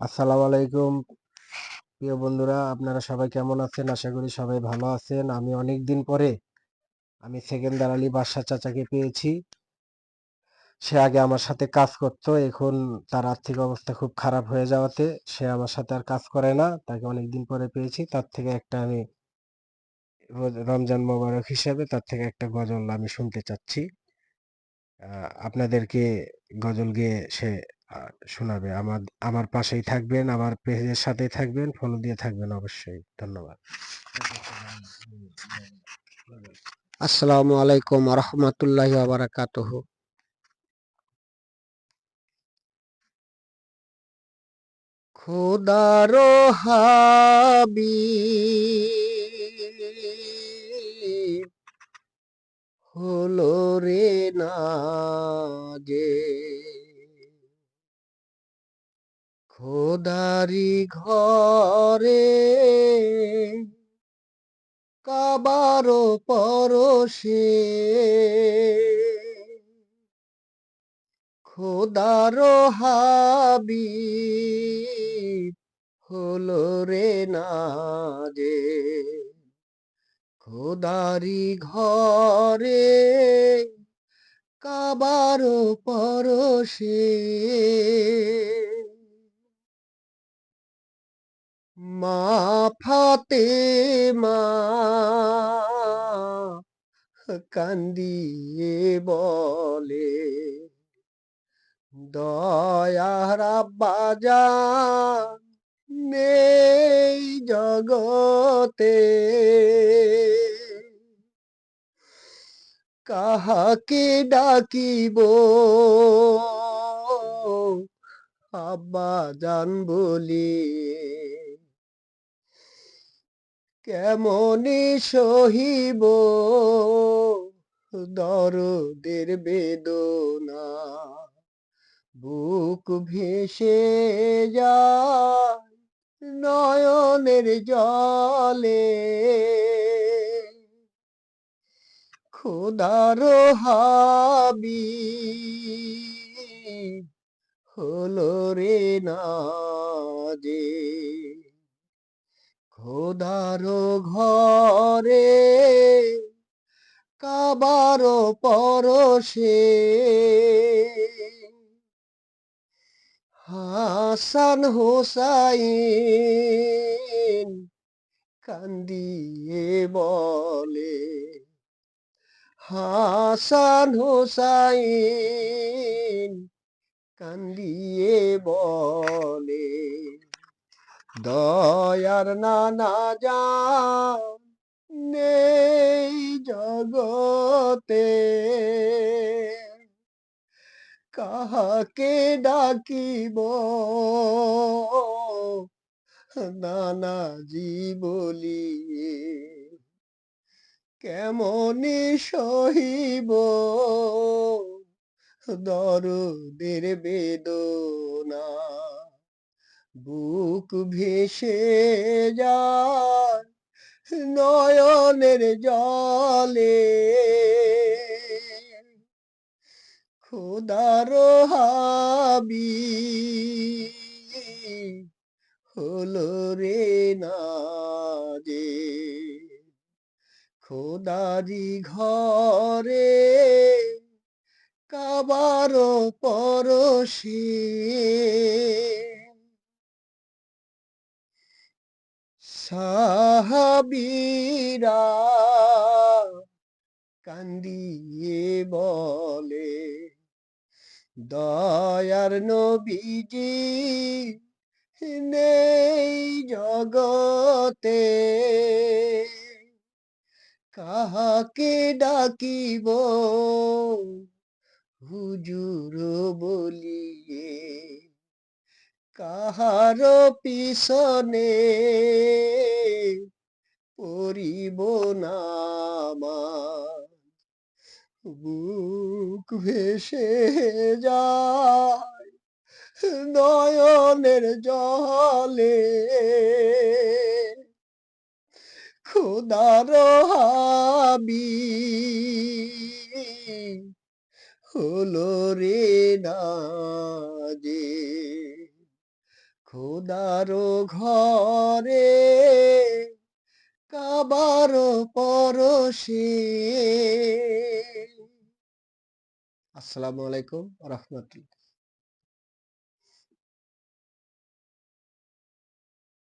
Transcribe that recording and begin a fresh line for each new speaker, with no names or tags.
আসসালামু আলাইকুম। প্রিয় বন্ধুরা, আপনারা সবাই কেমন আছেন? আশা করি সবাই ভালো আছেন। আমি অনেক দিন পরে আমি সেকেন্দার আলী বাদশা চাচাকে পেয়েছি। সে আগে আমার সাথে কাজ করতো। এখন তার আর্থিক অবস্থা খুব খারাপ হয়ে যাওয়াতে সে আমার সাথে আর কাজ করে না। তাকে অনেক দিন পরে পেয়েছি। তার থেকে একটা আমি রমজান মোবারক হিসাবে তার থেকে একটা গজল আমি শুনতে চাচ্ছি। আপনাদেরকে গজল গেয়ে সে শোনাবে। আমার আমার পাশেই থাকবেন, আমার পেজের সাথেই থাকবেন ফলো দিয়ে থাকবেন অবশ্যই। ধন্যবাদ।
আসসালামু আলাইকুম রহমতুল্লাহ বারাকাতুহ। খোদার হাবি হলো রে না যে খোদারি ঘরে কাবারো পরশে। খোদার হাবি হলো রে না যে খোদারি ঘরে কাবার পরশে। মা ফাতে মা কান্দিয়ে বলে দয়ার বাজা নেই জগতে। কাহাকে ডাকিব? আব্বা জান বলি কেমনে সহিব? দরদের বেদনা। বুক ভেসে যায় নয়নের জলে। খোদার হাবি হলো রে না যে খোদার ঘরে কাবার পরশে। হাসান হোসাইন কান্দিয়ে বলে হাসান হোসাইন কান্দিয়ে বলে। দয়ার নানা যা নেই জগতে। কাহাকে ডাকিব? নানাজি বলিয়ে কেমনি সহিব? দরদের বেদনা বুক ভেসে যায় নয়নের জলে। খোদার হাবি হলো রে না যে। খোদারি ঘরে কাবার পরশে সাহাবীরা কান্দিয়ে বলে দয়ার নবীজি নেই জগতে। কাহাকে ডাকিব হুজুর বলিয়ে কাহার পিছনে পরিব নামাজ। বুক ভেসে যায় নয়নের জলে। খোদার হাবি হলো রে না যে খোদারো ঘরে কাবারো পরশে। আসসালামু আলাইকুম রহমতুল্লাহ।